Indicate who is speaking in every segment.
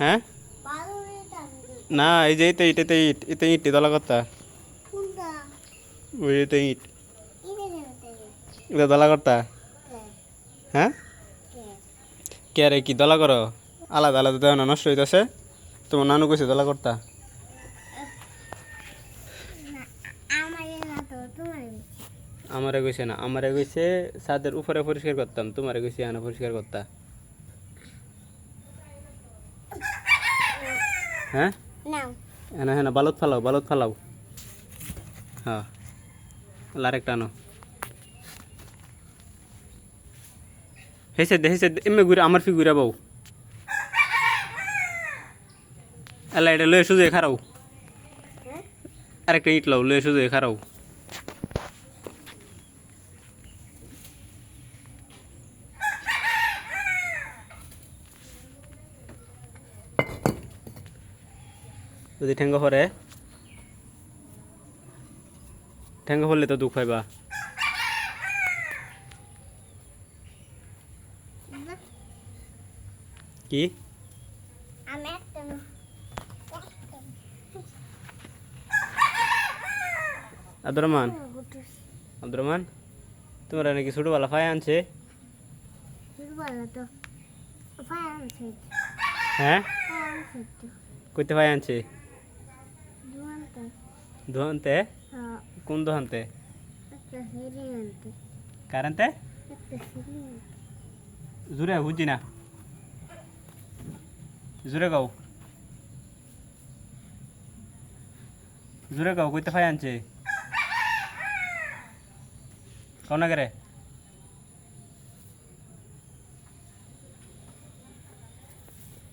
Speaker 1: হ্যাঁ? না এই যে এতে এটাতে ইট এতে ইট দলা করতা। ওই এতে ইট। এটা দলা করতা? হ্যাঁ? কে? রে কি দলা করো? আলাদা আলাদা দেওয়া না নষ্ট হইতেছে। তোমার নানু কইছে দলা করতা। আমারে কইছে। না আমারে কইছে ছাদের উপরে পরিষ্কার করতাম তোমারে কইছে আনা পরিষ্কার করতা। হ্যাঁ? এনা হ্যাঁ বালত ফালাও বালত ফালাও। হ্যাঁ। আরেকটা আনো। হেসে দে হেসে এমনি ঘুরে আমার ফি ঘুরে বউ আল্লাহ এটা লয়ে শুধু খারাও। আরেকটা ইট লাও লয়ে শুধু খারাও। যদি ঠেঙ্গা পরে ঠেঙ্গা পড়লে তো দুঃখ পাইবা। কি? আব্দুর রহমান আব্দুর রহমান তোমরা নাকি ছোটবেলা ফাই আনছে। হ্যাঁ কইতে ফাই আনছে? দোহানতে কোন দোহানতে কারেন্তে জুড়ে বুঝছি না জুড়ে গাও জুড়ে গাও কইতে ফাই আনছে কও না করে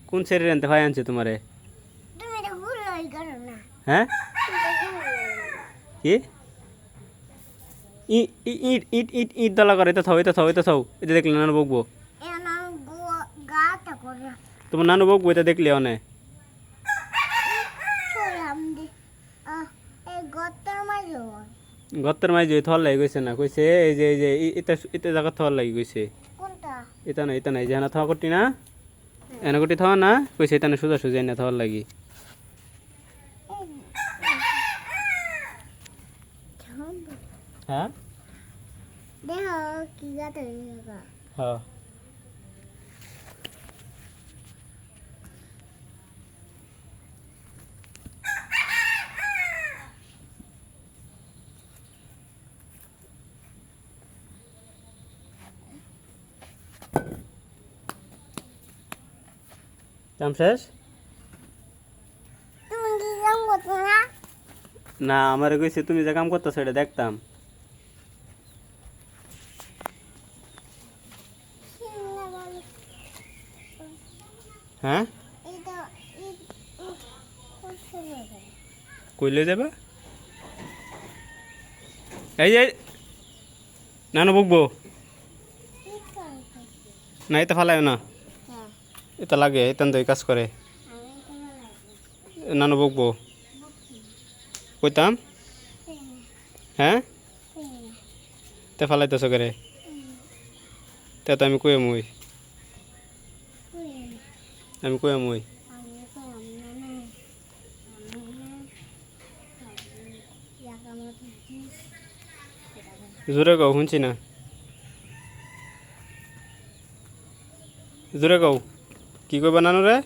Speaker 1: কোন শরীর আনতে ফাই আনছে তোমারে হ্যাঁ কি? ই- ই- ইট ইট ইট ইট দলা করে তো থাও, এটা থাও এটা থাও এটা দেখলে নানু বকবো। তোমার নানু বকবো, এটা দেখলে অনে। গত্তর মাই যে থর লাগি গেছে না, কইছে এই যে এই যে এটা এটা জায়গা থর লাগি গেছে এটা না, এটা নাই যে না করতি না? এনে করতি থাওয়া না? কইছে এটা না সোজা সোজা এনে থর লাগি। হ্যাঁ
Speaker 2: কি গাতে
Speaker 1: হ্যাঁ কাম শেষ
Speaker 2: না
Speaker 1: আমার কইছে তুমি যে কাম করতেছো এটা দেখতাম হ্যাঁ? কইলে যাবে? এই যে নানু বকবো। না এটা ফালায় না।
Speaker 2: হ্যাঁ।
Speaker 1: এটা লাগে এতান তো কাজ করে। নানু বকবো। কইতাম? হ্যাঁ? তে ফালাইতেছ করে? তে তো আমি কয়ে মুই আমি কই
Speaker 2: আমি
Speaker 1: জোরে কও শুনছি না। জোরে কও। কি কইবা নানু রে?